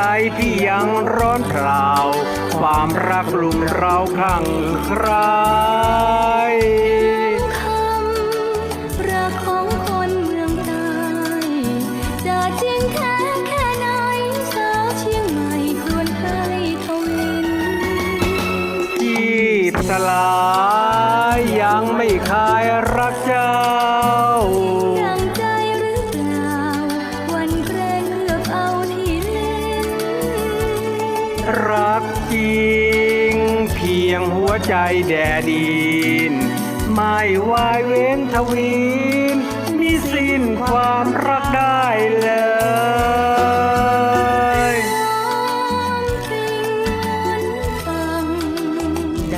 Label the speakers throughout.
Speaker 1: ใจพี่ยังร้อนเผาความรักลุ่มเราคลั่งใคร
Speaker 2: คำรักของคนเมืองใต้จะจริงแท้แค่ไหนสาวเชียงใหม่ควรให้ทวิน
Speaker 1: ที่สลายยังไม่คายรักเจ้า
Speaker 2: จริง เพี
Speaker 1: ยงหัวใจแด่ดิน ไม่วายเว้นทวินมีสิ้นความรักได้เลย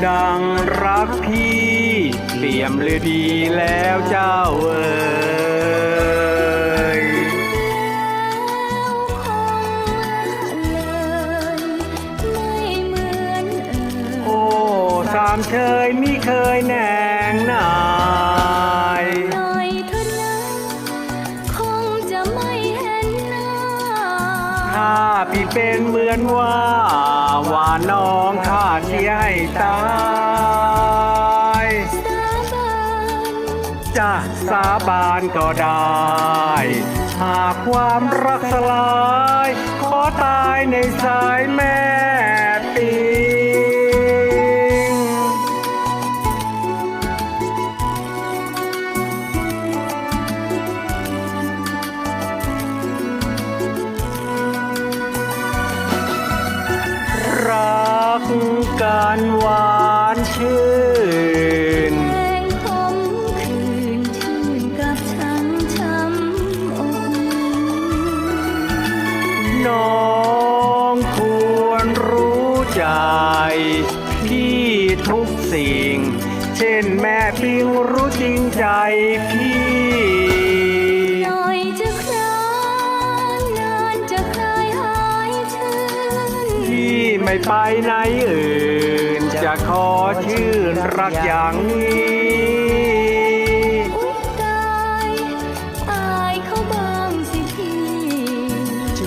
Speaker 1: ดังรักพี่เปี่ยมเลยดีแล้วเจ้าเอ๋ สามเชยมิเคยแหนงนายถ้าพี่เป็นเหมือนว่า ว่าน้องข้าเสียให้ตายจะสาบานก็ได้ หากความรักสลาย ขอตายในสายแม่ กันหวานชื่น น้องควรรู้ใจ พี่ทุกสิ่ง เช่นแม่ปิงรู้จริงใจพี่ ไม่ไปไหนอื่น จะขอชื่นรักอย่างนี้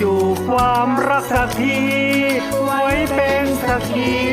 Speaker 1: จูบความรักสักทีไว้เป็นสักขีแม่